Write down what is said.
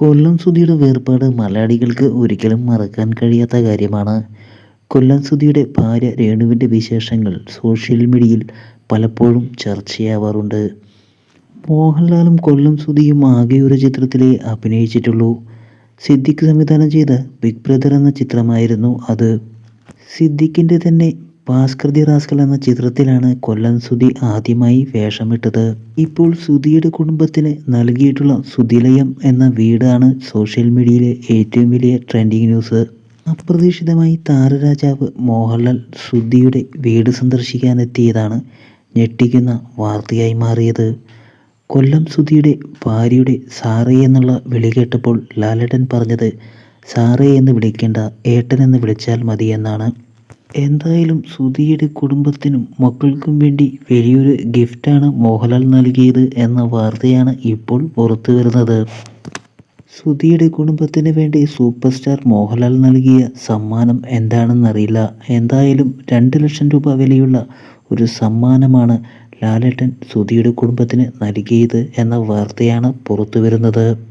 കൊല്ലം സുധിയുടെ വേർപാട് മലയാളികൾക്ക് ഒരിക്കലും മറക്കാൻ കഴിയാത്ത കാര്യമാണ്. കൊല്ലം സുധിയുടെ ഭാര്യ രേണുവിന്റെ വിശേഷങ്ങൾ സോഷ്യൽ മീഡിയയിൽ പലപ്പോഴും ചർച്ചയാവാറുണ്ട്. മോഹൻലാലും കൊല്ലം സുധിയും ആകെ ഒരു ചിത്രത്തിലേ അഭിനയിച്ചിട്ടുള്ളൂ. സിദ്ദിഖ് സംവിധാനം ചെയ്ത ബിഗ് ബ്രദർ എന്ന ചിത്രമായിരുന്നു അത്. സിദ്ദിഖിന്റെ തന്നെ ഭാസ്കർ ദി റാസ്കൽ എന്ന ചിത്രത്തിലാണ് കൊല്ലം സുധി ആദ്യമായി വേഷമിട്ടത്. ഇപ്പോൾ സുധിയുടെ കുടുംബത്തിന് നൽകിയിട്ടുള്ള സുധിലയം എന്ന വീടാണ് സോഷ്യൽ മീഡിയയിലെ ഏറ്റവും വലിയ ട്രെൻഡിങ് ന്യൂസ്. അപ്രതീക്ഷിതമായി താരരാജാവ് മോഹൻലാൽ സുധിയുടെ വീട് സന്ദർശിക്കാനെത്തിയതാണ് ഞെട്ടിക്കുന്ന വാർത്തയായി മാറിയത്. കൊല്ലം സുധിയുടെ ഭാര്യയുടെ സാറേ എന്നുള്ള വിളി കേട്ടപ്പോൾ ലാലേട്ടൻ പറഞ്ഞത് സാറേ എന്ന് വിളിക്കേണ്ട ഏട്ടൻ എന്ന് വിളിച്ചാൽ മതി എന്നാണ് എന്തായാലും സുധിയുടെ കുടുംബത്തിനും മക്കൾക്കും വേണ്ടി വലിയൊരു ഗിഫ്റ്റാണ് മോഹൻലാൽ നൽകിയത് എന്ന വാർത്തയാണ് ഇപ്പോൾ പുറത്തു വരുന്നത്. സുധിയുടെ കുടുംബത്തിന് വേണ്ടി സൂപ്പർ സ്റ്റാർ മോഹൻലാൽ നൽകിയ സമ്മാനം എന്താണെന്നറിയില്ല. എന്തായാലും രണ്ട് ലക്ഷം രൂപ വിലയുള്ള ഒരു സമ്മാനമാണ് ലാലേട്ടൻ സുധിയുടെ കുടുംബത്തിന് നൽകിയത് എന്ന വാർത്തയാണ് പുറത്തു വരുന്നത്.